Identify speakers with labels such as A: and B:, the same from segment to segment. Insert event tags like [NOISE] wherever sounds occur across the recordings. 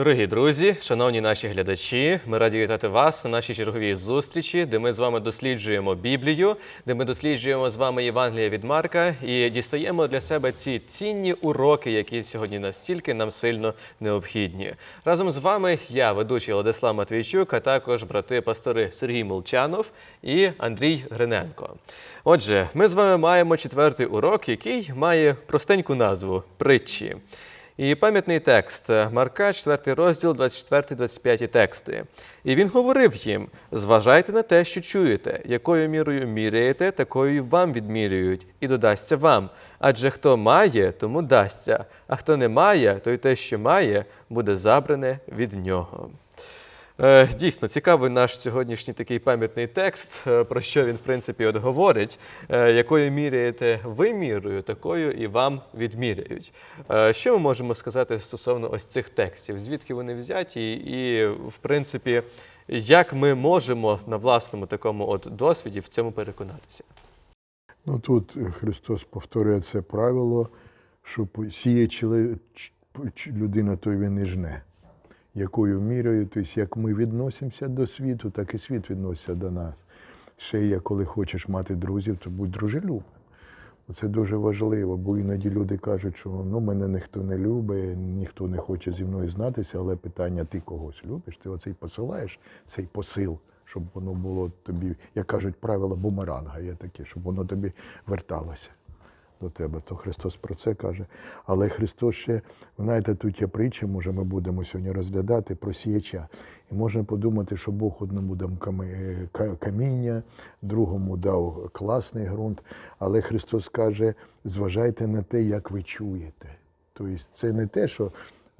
A: Дорогі друзі, шановні наші глядачі, ми раді вітати вас на нашій черговій зустрічі, де ми з вами досліджуємо Біблію, де ми досліджуємо з вами Євангелія від Марка і дістаємо для себе ці цінні уроки, які сьогодні настільки нам сильно необхідні. Разом з вами я, ведучий Владислав Матвійчук, а також брати-пастори Сергій Молчанов і Андрій Гриненко. Отже, ми з вами маємо четвертий урок, який має простеньку назву притчі. І пам'ятний текст Марка, 4 розділ, 24-25 тексти. І він говорив їм: зважайте на те, що чуєте, якою мірою міряєте, такою вам відмірюють, і додасться вам. Адже хто має, тому дасться, а хто не має, то й те, що має, буде забране від нього. Е, Дійсно, цікавий наш сьогоднішній такий пам'ятний текст, е, про що він, в принципі, от говорить. Е, Якою міряєте ви мірою, такою і вам відміряють. Що ми можемо сказати стосовно ось цих текстів? Звідки вони взяті, і, в принципі, як ми можемо на власному такому от досвіді в цьому переконатися?
B: Ну тут Христос повторює це правило, що сіє людина, той він і жне. Якою мірою, тобто як ми відносимося до світу, так і світ відноситься до нас. Ще є, коли хочеш мати друзів, то будь дружелюбним. Це дуже важливо, бо іноді люди кажуть, що ну, мене ніхто не любить, ніхто не хоче зі мною знатися, але питання, ти когось любиш, ти оцей посилаєш, цей посил, щоб воно було тобі, як кажуть, правила бумеранга є таке, щоб воно тобі верталося до тебе. То Христос про це каже. Але Христос ще, ви знаєте, тут є притча, може, ми будемо сьогодні розглядати про сіяча. І можна подумати, що Бог одному дав каміння, другому дав класний ґрунт. Але Христос каже, зважайте на те, як ви чуєте. Тобто це не те, що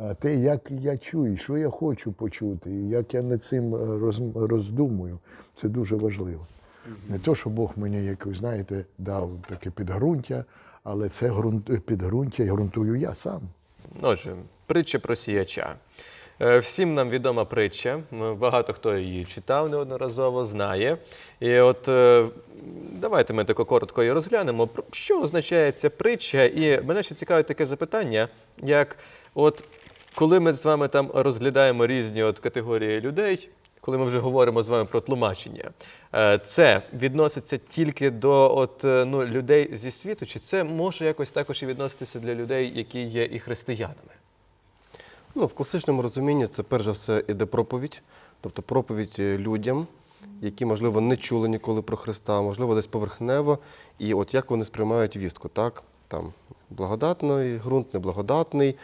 B: а те, як я чую, що я хочу почути, і як я над цим е, роз- роздумую, це дуже важливо. Не то, що Бог мені якось, знаєте, дав таке підґрунтя, але це ґрунт, підґрунтя і ґрунтую я сам.
A: Отже, притча про сіяча. Е, Всім нам відома притча. Багато хто її читав неодноразово, знає. І от е, давайте ми тако коротко її розглянемо. Що означає ця притча? І мене ще цікавить таке запитання, як от коли ми з вами там розглядаємо різні от категорії людей, коли ми вже говоримо з вами про тлумачення, е, це відноситься тільки до от, е, ну, людей зі світу, чи це може якось також і відноситися для людей, які є і християнами?
C: Ну, в класичному розумінні це перш за все іде проповідь, тобто проповідь е, людям, які, можливо, не чули ніколи про Христа, можливо, десь поверхнево, і от як вони сприймають вістку, так? Там благодатний ґрунт, неблагодатний.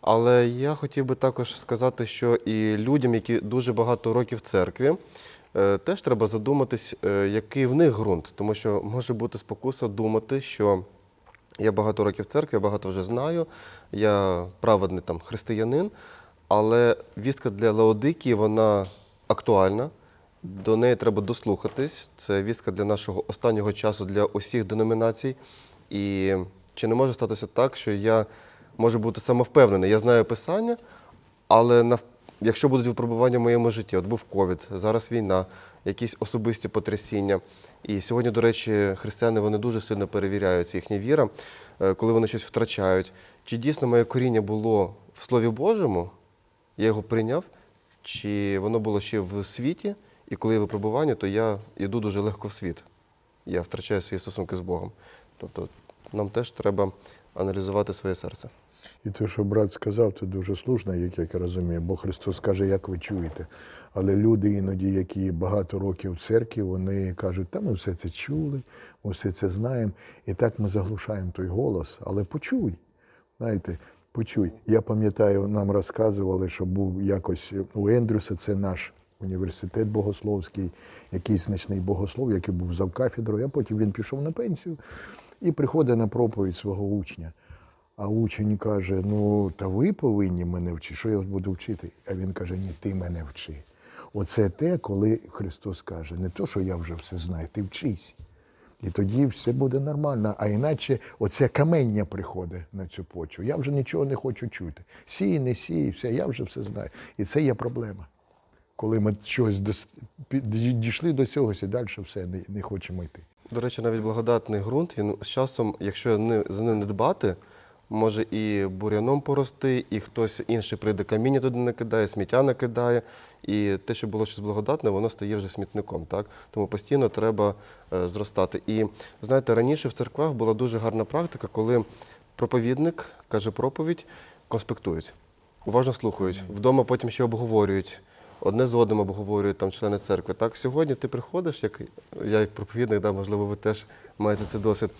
C: Але я хотів би також сказати, що і людям, які дуже багато років в церкві, е, теж треба задуматись, е, який в них ґрунт, тому що може бути спокуса думати, що я багато років в церкві, я багато вже знаю, я праведний там християнин, але вістка для Лаодикії, вона актуальна, до неї треба дослухатись. Це вістка для нашого останнього часу, для усіх деномінацій. І чи не може статися так, що я можу бути самовпевнений? Я знаю писання, але нав... якщо будуть випробування в моєму житті, от був ковід, зараз війна, якісь особисті потрясіння. І сьогодні, до речі, християни вони дуже сильно перевіряють їхня віра, е, коли вони щось втрачають. Чи дійсно моє коріння було в Слові Божому, я його прийняв, чи воно було ще в світі, і коли є випробування, то я йду дуже легко в світ. Я втрачаю свої стосунки з Богом. Тобто нам теж треба аналізувати своє серце.
B: І те, що брат сказав, це дуже слушно, як я розумію, бо Христос каже, як ви чуєте. Але люди іноді, які багато років в церкві, вони кажуть, та ми все це чули, ми все це знаємо. І так ми заглушаємо той голос. Але почуй, знаєте, почуй. Я пам'ятаю, нам розказували, що був якось у Ендрюса, це наш університет богословський, якийсь значний богослов, який був завкафедрою, а потім він пішов на пенсію і приходить на проповідь свого учня. А учень каже: ну, та ви повинні мене вчити. Що я буду вчити? А він каже: Ні, ти мене вчи. Оце те, коли Христос каже, не то, що я вже все знаю, ти вчись. І тоді все буде нормально. А іначе оце камення приходить на цю почву. Я вже нічого не хочу чути. Сій, не сій, все, я вже все знаю. І це є проблема. Коли ми щось дос- дійшли до цього, і далі все не, не хочемо йти.
C: До речі, навіть благодатний ґрунт, він з часом, якщо не, за ним не дбати, може і буряном порости, і хтось інший прийде каміння туди накидає, сміття накидає. І те, що було щось благодатне, воно стає вже смітником. Так? Тому постійно треба е, зростати. І знаєте, раніше в церквах була дуже гарна практика, коли проповідник каже проповідь, конспектують, уважно слухають. Вдома потім ще обговорюють. Одне з одним обговорюють там члени церкви. Так, сьогодні ти приходиш, як я як проповідник, да, можливо, ви теж маєте цей досвід.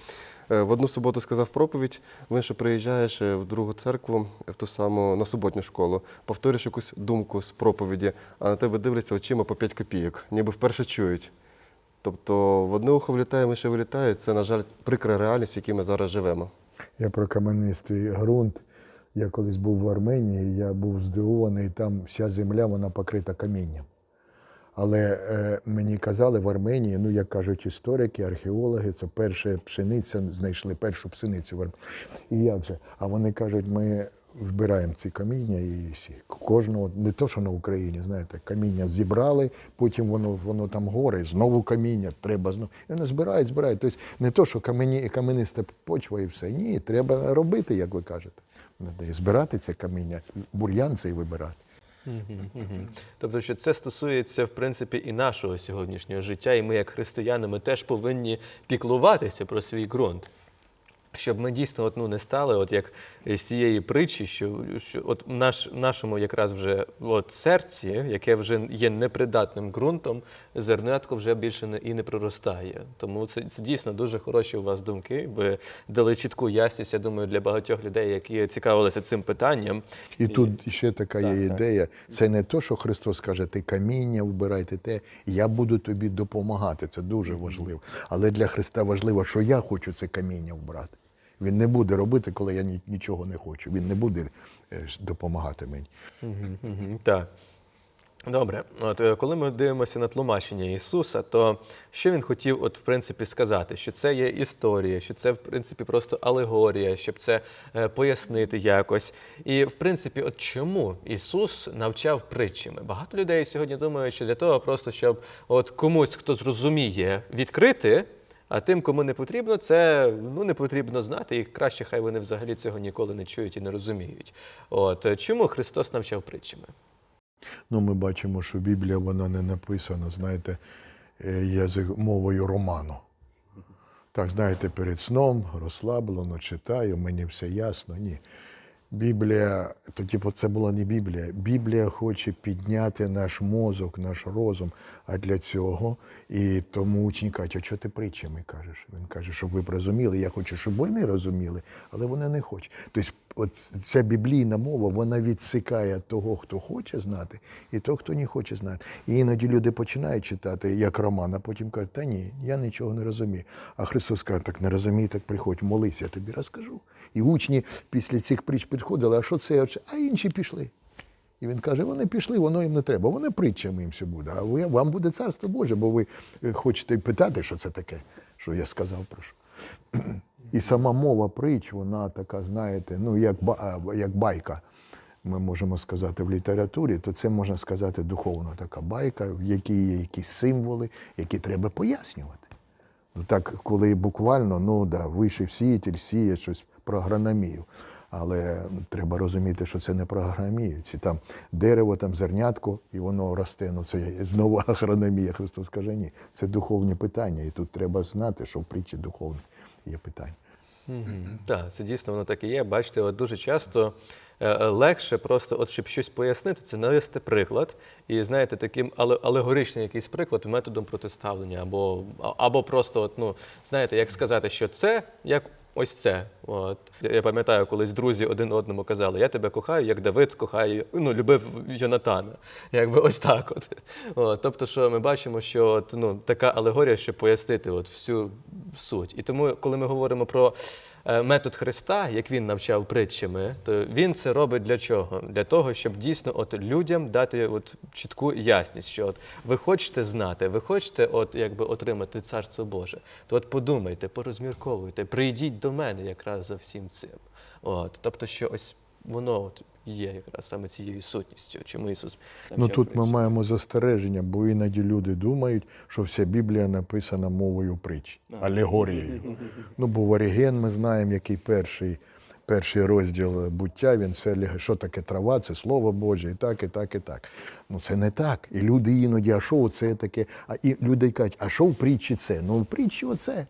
C: Е, В одну суботу сказав проповідь, в іншу приїжджаєш е, в другу церкву, в ту саму на суботню школу, повторюєш якусь думку з проповіді, а на тебе дивляться очима по 5 копійок, ніби вперше чують. Тобто в одне ухо влітає, інше вилітає. Це, на жаль, прикра реальність, в якій ми зараз живемо.
B: Я про каменистий ґрунт. Я колись був в Арменії, я був здивований, там вся земля вона покрита камінням. Але е, мені казали в Арменії, ну як кажуть історики, археологи, це перша пшениця, знайшли першу пшеницю в Арменії. І як же? А вони кажуть, ми вбираємо ці каміння і всі. Кожного, не то, що на Україні, знаєте, каміння зібрали, потім воно, воно там горе, знову каміння, треба знову. І вони збирають, збирають. Тобто не то, що камені, камениста почва і все. Ні, треба робити, як ви кажете. Збирати це каміння, бур'ян цей вибирати.
A: Тобто, що це стосується в принципі і нашого сьогоднішнього життя, і ми, як християни, ми теж повинні піклуватися про свій ґрунт. Щоб ми дійсно от, ну, не стали, от як з цієї притчі, що, що от наш, нашому якраз вже от серці, яке вже є непридатним ґрунтом, зернятко вже більше не, і не проростає. Тому це, це дійсно дуже хороші у вас думки. Ви дали чітку ясність, я думаю, для багатьох людей, які цікавилися цим питанням.
B: І тут ще така
A: Так,
B: є
A: так.
B: ідея. Це не то, що Христос каже, ти каміння вбирай, ти те. Я буду тобі допомагати. Це дуже важливо. Але для Христа важливо, що я хочу це каміння вбрати. Він не буде робити, коли я нічого не хочу. Він не буде е, допомагати мені.
A: Так. Добре, от е, коли ми дивимося на тлумачення Ісуса, то що він хотів, от в принципі, сказати, що це є історія, що це в принципі просто алегорія, щоб це е, пояснити якось. І в принципі, от чому Ісус навчав притчами? Багато людей сьогодні думають, що для того, просто щоб от комусь, хто зрозуміє, відкрити. А тим, кому не потрібно, це ну не потрібно знати, і краще хай вони взагалі цього ніколи не чують і не розуміють. От чому Христос навчав притчами?
B: Ну, ми бачимо, що Біблія вона не написана, знаєте, е, язик мовою роману. Так, знаєте, перед сном розслаблено, читаю, мені все ясно. Ні. Біблія, то типу, це була не Біблія. Біблія хоче підняти наш мозок, наш розум. А для цього і тому учні кажуть, а що ти притчами кажеш? Він каже, щоб ви б розуміли. Я хочу, щоб вони розуміли, але вони не хочуть. Тобто, ця біблійна мова вона відсикає того, хто хоче знати, і того, хто не хоче знати. І іноді люди починають читати як роман, а потім кажуть, та ні, я нічого не розумію. А Христос каже, так не розумій, так приходь, молись, я тобі розкажу. І учні після цих притч підходили, а що це? А інші пішли. І він каже, вони пішли, воно їм не треба. Вони притчами їм все буде. А вам буде царство Боже, бо ви е, хочете питати, що це таке, що я сказав про що. І сама мова притч, вона така, знаєте, ну як, як байка. Ми можемо сказати в літературі, то це можна сказати духовно така байка, в якій є якісь символи, які треба пояснювати. Ну так, коли буквально, ну да, вийшов сіятель, сіє щось про агрономію. Але треба розуміти, що це не про агрономію. Там дерево, там зернятко, і воно росте. Ну це знову [LAUGHS] агрономія. Христос каже, ні. Це духовні питання. І тут треба знати, що в притчі духовні є питання.
A: Так, це дійсно воно так і є. Бачите, от дуже часто е, легше просто, от щоб щось пояснити, це навести приклад. І знаєте, таким але- алегоричний якийсь приклад методом протиставлення, або, або просто, от, ну, знаєте, як сказати, що це як ось це. От. Я пам'ятаю, колись друзі один одному казали, я тебе кохаю, як Давид кохає, ну, любив Йонатана. Якби ось так. От. От, тобто, що ми бачимо, що от, ну, така алегорія, щоб пояснити от всю суть. І тому, коли ми говоримо про метод Христа, як він навчав притчами, то він це робить для чого? Для того, щоб дійсно от людям дати от чітку ясність, що от ви хочете знати, ви хочете от якби отримати царство Боже, то от подумайте, порозмірковуйте, прийдіть до мене якраз за всім цим. От, тобто, що ось воно от є якраз саме цією сутністю, чому Ісус
B: Ну тут ми маємо застереження, бо іноді люди думають, що вся Біблія написана мовою притч, алегорією. [LAUGHS] Ну, бо Оріген ми знаємо, який перший перший розділ буття, він це що таке трава, це слово Боже, і так, і так, і так. Ну це не так. І люди іноді, а що це таке? А і люди кажуть, а що в притчі це? Ну в притчі оце.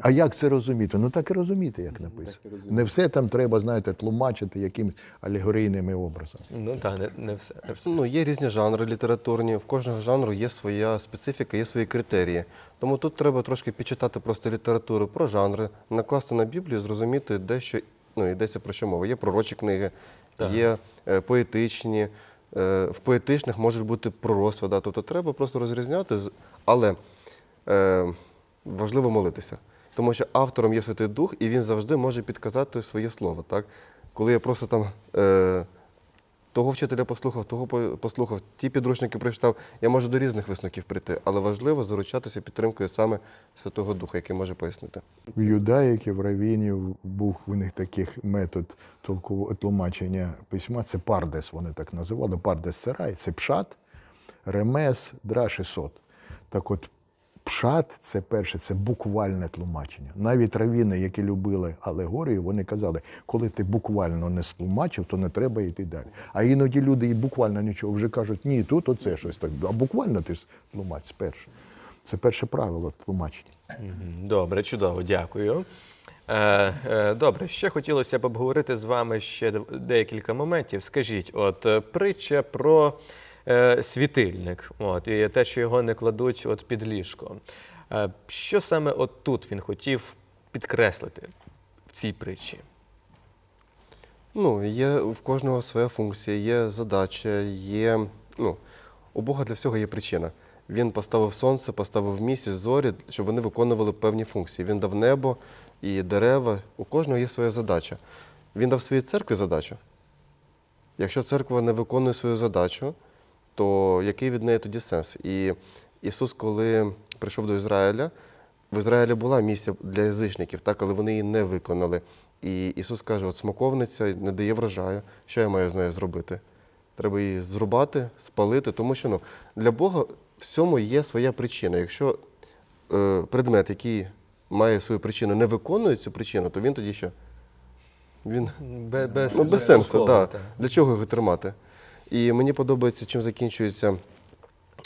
B: А як це розуміти? Ну так і розуміти, як написано. Не все там треба, знаєте, тлумачити якимись алегорійними образами.
A: Ну так, не, не все. Не все.
C: Ну, є різні жанри літературні, в кожного жанру є своя специфіка, є свої критерії. Тому тут треба трошки підчитати просто літературу про жанри, накласти на Біблію, зрозуміти, де що ну, йдеться про що мова. Є пророчі книги,
A: Так.
C: є е, поетичні, е, в поетичних може бути пророцтво. Да? Тобто треба просто розрізняти, з- але е, важливо молитися. Тому що автором є Святий Дух, і він завжди може підказати своє слово. Так? Коли я просто там е, того вчителя послухав, того послухав, ті підручники прочитав, я можу до різних висновків прийти, але важливо заручатися підтримкою саме Святого Духа, який може пояснити.
B: В юдаїків, равінів був у них таких метод тлумачення письма. Це пардес, вони так називали. Пардес це рай, це пшат, ремес, драш. Так от, пшат це перше, це буквальне тлумачення. Навіть равіни, які любили алегорію, вони казали, коли ти буквально не стлумачив, то не треба йти далі. А іноді люди і буквально нічого вже кажуть, ні, тут оце щось так. А буквально ти тлумач спершу. Це перше правило тлумачення.
A: Добре, чудово, дякую. Е, е, добре, ще хотілося б обговорити з вами ще декілька моментів. Скажіть, от е, притча про е, світильник, от, і те, що його не кладуть от під ліжко. Е, що саме от тут він хотів підкреслити в цій притчі?
C: Ну, є в кожного своя функція, є задача, є. Ну, у Бога для всього є причина. Він поставив сонце, поставив місяць, зорі, щоб вони виконували певні функції. Він дав небо і дерева. У кожного є своя задача. Він дав своїй церкві задачу. Якщо церква не виконує свою задачу, то який від неї тоді сенс? І Ісус, коли прийшов до Ізраїля, в Ізраїлі була місія для язичників, так, але вони її не виконали. І Ісус каже: от смоковниця не дає врожаю, що я маю з нею зробити? Треба її зрубати, спалити, тому що ну, для Бога всьому є своя причина. Якщо е, предмет, який має свою причину, не виконує цю причину, то він тоді що? Він
A: Бе- Без,
C: Ну, без сенсу, так. Для чого його тримати? І мені подобається, чим закінчується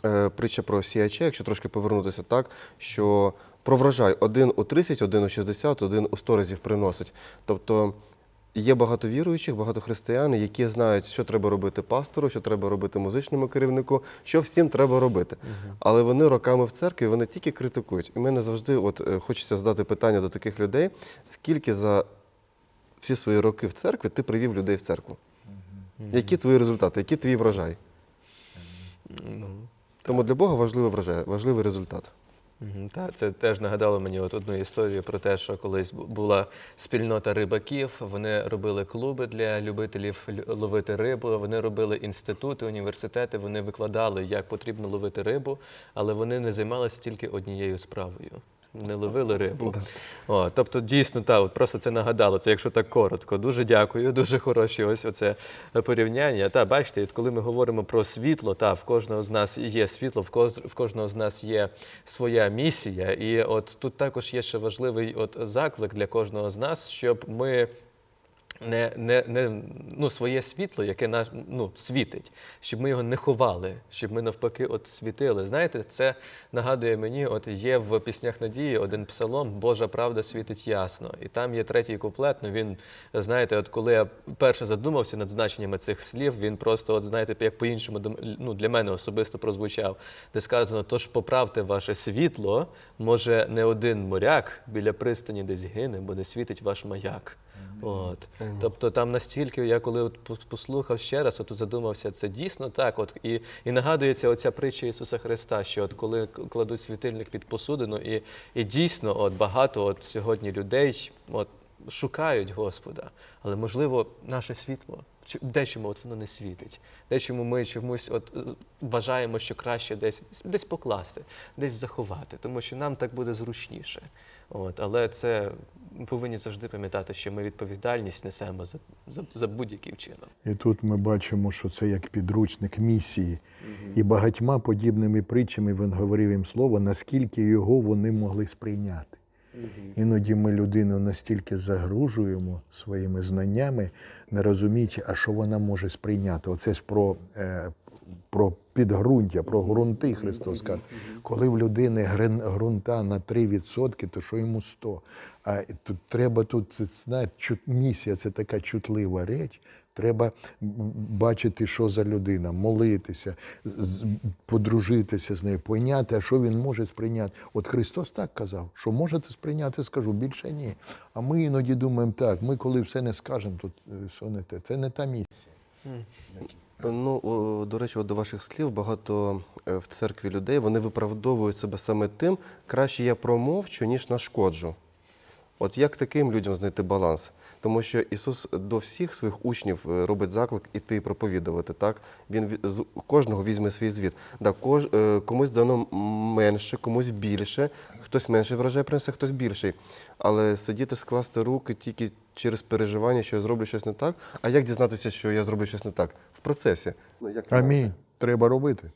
C: е, притча про сіяча, якщо трошки повернутися так, що про врожай один у 30, один у 60, один у 100 разів приносить. Тобто є багато віруючих, багато християн, які знають, що треба робити пастору, що треба робити музичному керівнику, що всім треба робити. Але вони роками в церкві вони тільки критикують. І мене завжди от, е, хочеться задати питання до таких людей, скільки за всі свої роки в церкві ти привів людей в церкву? Які твої результати, який твій врожай?
A: Ну,
C: Тому для Бога важливий врожай, важливий результат.
A: Так, це теж нагадало мені от одну історію про те, що колись була спільнота рибаків. Вони робили клуби для любителів ловити рибу. Вони робили інститути, університети. Вони викладали, як потрібно ловити рибу, але вони не займалися тільки однією справою. Не ловили рибу. О, тобто, дійсно, так, от просто це нагадало. Це якщо так коротко. Дуже дякую, дуже хороші ось оце порівняння. Та бачите, от коли ми говоримо про світло, та в кожного з нас є світло, в кож- в кожного з нас є своя місія. І от тут також є ще важливий от заклик для кожного з нас, щоб ми. Не, не, не ну, своє світло, яке наш ну, світить, щоб ми його не ховали, щоб ми навпаки от світили. Знаєте, це нагадує мені, от є в піснях надії один псалом Божа правда світить ясно. І там є третій куплет. Ну він знаєте, от коли я перше задумався над значеннями цих слів, він просто, от знаєте, як по-іншому ну, для мене особисто прозвучав, де сказано: тож поправте ваше світло, може не один моряк біля пристані десь гине, бо не світить ваш маяк. От. Тобто там настільки, я коли от пос- послухав ще раз, от задумався, це дійсно так. От, і, і нагадується оця притча Ісуса Христа, що от коли кладуть світильник під посудину, і, і дійсно от багато от сьогодні людей от, шукають Господа, але можливо наше світло. чи- Дечому от воно не світить. Дечому ми чомусь от е, вважаємо, що краще десь, десь покласти, десь заховати, тому що нам так буде зручніше. От, але це ми повинні завжди пам'ятати, що ми відповідальність несемо за, за, за будь-який вчинок.
B: І тут ми бачимо, що це як підручник місії. І багатьма подібними притчами він говорив їм слово, наскільки його вони могли сприйняти. Іноді ми людину настільки загружуємо своїми знаннями, не розуміючи, а що вона може сприйняти. Оце ж про, е, про підґрунтя, про ґрунти Христос каже. Коли в людини ґрунта на 3%, то що йому 100? А тут треба тут знаєте, місія це така чутлива реч. Треба бачити, що за людина, молитися, подружитися з нею, поняти, а що він може сприйняти. От Христос так казав, що можете сприйняти, скажу, більше ні. А ми іноді думаємо так, ми коли все не скажемо, то е, що не те. Це не та місія.
C: Ну, до речі, до ваших слів, багато е, в церкві людей вони виправдовують себе саме тим, краще я промовчу, ніж нашкоджу. От як таким людям знайти баланс? Тому що Ісус до всіх своїх учнів е, робить заклик іти проповідувати. Так? Він з кожного візьме свій звіт. Да, кож, е, комусь дано менше, комусь більше, хтось менше врожай принесе, хтось більший. Але сидіти, скласти руки тільки через переживання, що я зроблю щось не так. А як дізнатися, що я зроблю щось не так? В процесі. Ну, як
B: Амінь. Треба робити.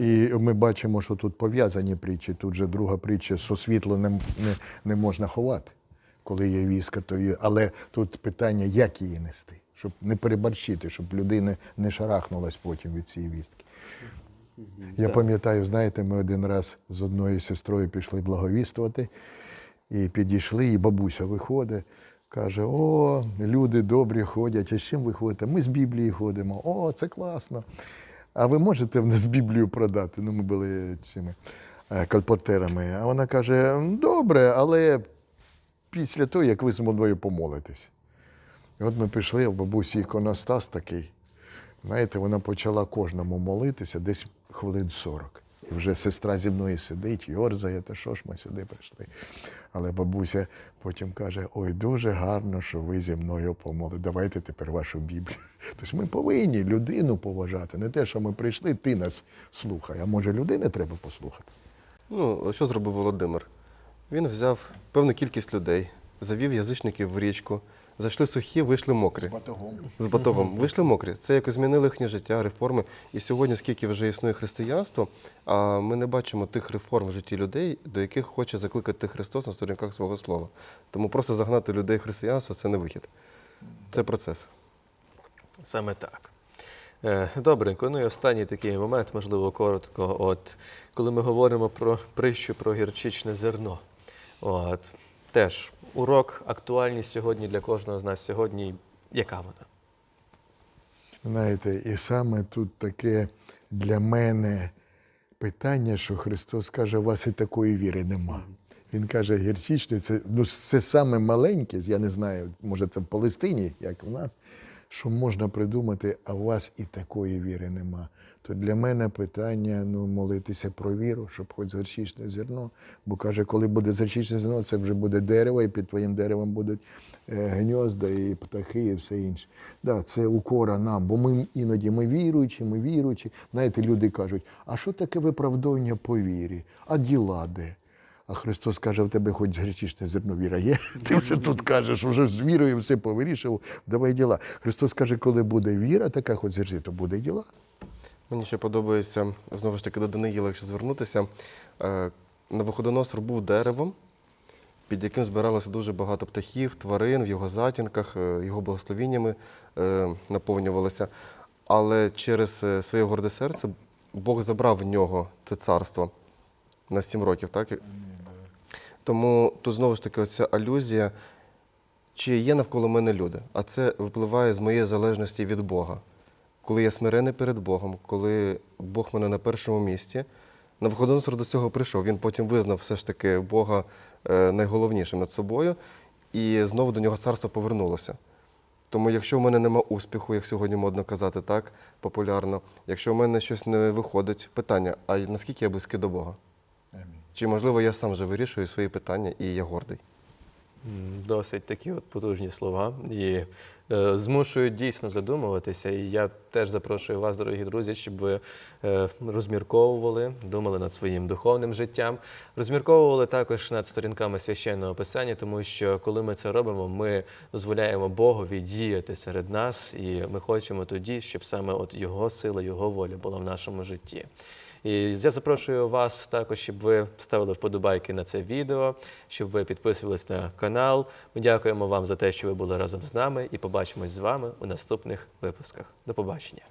B: І ми бачимо, що тут пов'язані притчі. Тут же друга притча, що світло не, не, не можна ховати, коли є віска, то є. Але тут питання, як її нести, щоб не переборщити, щоб людина не шарахнулась потім від цієї вістки. Я пам'ятаю, знаєте, ми один раз з одною сестрою пішли благовістувати і підійшли, і бабуся виходить. Каже: О, люди добрі ходять. А з чим ви ходите? Ми з Біблії ходимо. О, це класно. А ви можете в нас Біблію продати? Ну, ми були цими е, колпортерами. А вона каже: добре, але після того, як ви з мною помолитесь. І от ми пішли, в бабусі іконостас такий. Знаєте, вона почала кожному молитися десь хвилин 40. І вже сестра зі мною сидить, йорзає, та що ж ми сюди прийшли. Але бабуся потім каже: ой, дуже гарно, що ви зі мною помоли. Давайте тепер вашу Біблію. [LAUGHS] Тобто ми повинні людину поважати. Не те, що ми прийшли, ти нас слухай. А може людини треба послухати?
C: Ну, що зробив Володимир? Він взяв певну кількість людей, завів язичників в річку, зайшли сухі, вийшли мокрі.
B: батогом.
C: З батогом. Вийшли мокрі. Це якось змінило їхнє життя, реформи. І сьогодні, скільки вже існує християнство, а ми не бачимо тих реформ в житті людей, до яких хоче закликати Христос на сторінках свого слова. Тому просто загнати людей в християнство це не вихід. Це процес.
A: Саме так. Е, Добренько. Ну і останній такий момент, можливо, коротко. От коли ми говоримо про притчу про гірчичне зерно. От теж урок, актуальність сьогодні для кожного з нас сьогодні. Яка вона?
B: Знаєте, і саме тут таке для мене питання, що Христос каже, у вас і такої віри нема. Він каже, гірчичне, це, ну, це саме маленьке, я не знаю, може це в Палестині, як в нас, що можна придумати, а у вас і такої віри нема. То для мене питання ну, молитися про віру, щоб хоч гірчичне зерно. Бо каже, коли буде гірчичне зерно, це вже буде дерево, і під твоїм деревом будуть е, гнізда, і птахи, і все інше. Да, це укора нам, бо ми іноді ми віруючі, ми віруючі. Знаєте, люди кажуть, а що таке виправдовування по вірі? А діла де? А Христос каже, в тебе хоч гречичне зерно віра є. [LAUGHS] Ти вже тут кажеш, вже з вірою все повирішив, давай діла. Христос каже, коли буде віра, така хоч зерці, то буде діла.
C: Мені ще подобається, знову ж таки, до Даниїла, якщо звернутися. Е, Навуходоносор був деревом, під яким збиралося дуже багато птахів, тварин в його затінках, е, його благословіннями е, наповнювалося. Але через своє горде серце Бог забрав в нього це царство на сім років. Так? Тому тут знову ж таки оця алюзія, чи є навколо мене люди, а це випливає з моєї залежності від Бога. Коли я смирений перед Богом, коли Бог мене на першому місці, Навуходоносор до цього прийшов. Він потім визнав все ж таки Бога е, найголовнішим над собою, і знову до нього царство повернулося. Тому, якщо в мене нема успіху, як сьогодні модно казати так популярно, якщо в мене щось не виходить, питання: а наскільки я близький до Бога? Чи можливо я сам вже вирішую свої питання і я гордий?
A: Досить такі от потужні слова і е, змушують дійсно задумуватися. І я теж запрошую вас, дорогі друзі, щоб ви е, розмірковували, думали над своїм духовним життям, розмірковували також над сторінками священного писання, тому що коли ми це робимо, ми дозволяємо Богові діяти серед нас, і ми хочемо тоді, щоб саме от Його сила, Його воля була в нашому житті. І я запрошую вас також, щоб ви ставили вподобайки на це відео, щоб ви підписувались на канал. Ми дякуємо вам за те, що ви були разом з нами, і побачимось з вами у наступних випусках. До побачення.